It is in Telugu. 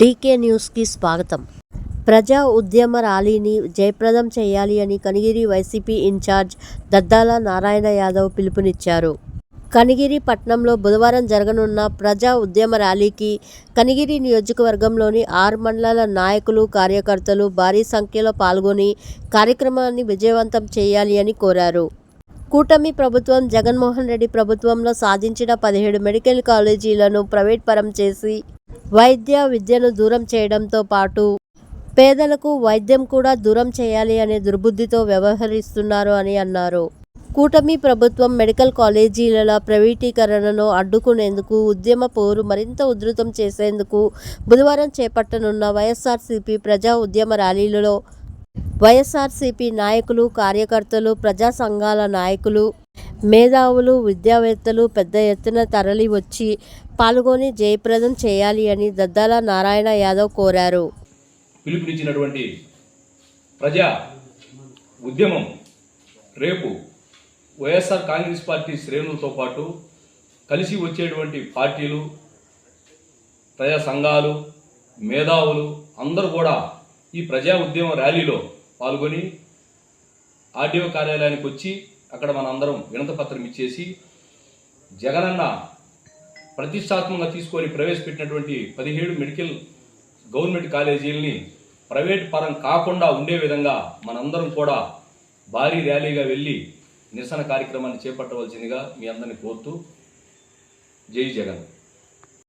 డీకే న్యూస్కి స్వాగతం. ప్రజా ఉద్యమ ర్యాలీని జయప్రదం చేయాలి అని Kanigiri YCP in charge Daddala Narayana Yadav పిలుపునిచ్చారు. కనిగిరి పట్నంలో బుధవారం జరగనున్న ప్రజా ఉద్యమ ర్యాలీకి కనిగిరి నియోజకవర్గంలోని ఆరు మండలాల నాయకులు కార్యకర్తలు భారీ సంఖ్యలో పాల్గొని కార్యక్రమాన్ని విజయవంతం చేయాలి అని కోరారు. కూటమి ప్రభుత్వం జగన్మోహన్ రెడ్డి ప్రభుత్వంలో సాధించిన పదిహేడు మెడికల్ కాలేజీలను ప్రైవేట్ పరం చేసి వైద్య విద్యను దూరం చేయడంతో పాటు పేదలకు వైద్యం కూడా దూరం చేయాలి అనే దుర్బుద్ధితో వ్యవహరిస్తున్నారు అని అన్నారు. కూటమి ప్రభుత్వం మెడికల్ కాలేజీల ప్రైవేటీకరణను అడ్డుకునేందుకు ఉద్యమ పోరు మరింత ఉధృతం చేసేందుకు బుధవారం చేపట్టనున్న వైఎస్ఆర్సీపీ ప్రజా ఉద్యమ ర్యాలీలలో వైఎస్ఆర్సీపీ నాయకులు కార్యకర్తలు ప్రజా సంఘాల నాయకులు మేధావులు విద్యావేత్తలు పెద్ద ఎత్తున తరలి వచ్చి పాల్గొని జయప్రదం చేయాలి అని దద్దాల నారాయణ యాదవ్ కోరారు. పిలుపునిచ్చినటువంటి ప్రజా ఉద్యమం రేపు వైఎస్ఆర్ కాంగ్రెస్ పార్టీ శ్రేణులతో పాటు కలిసి వచ్చేటువంటి పార్టీలు ప్రజా సంఘాలు మేధావులు అందరూ కూడా ఈ ప్రజా ఉద్యమ ర్యాలీలో పాల్గొని ఆర్డీఓ కార్యాలయానికి వచ్చి అక్కడ మనందరం వినతపత్రం ఇచ్చేసి జగనన్న ప్రతిష్టాత్మకంగా తీసుకొని ప్రవేశపెట్టినటువంటి పదిహేడు మెడికల్ గవర్నమెంట్ కాలేజీలని ప్రైవేట్ పరం కాకుండా ఉండే విధంగా మనందరం కూడా భారీ ర్యాలీగా వెళ్ళి నిరసన కార్యక్రమాన్ని చేపట్టవలసిందిగా మీ అందరిని కోరుతూ జై జగన్.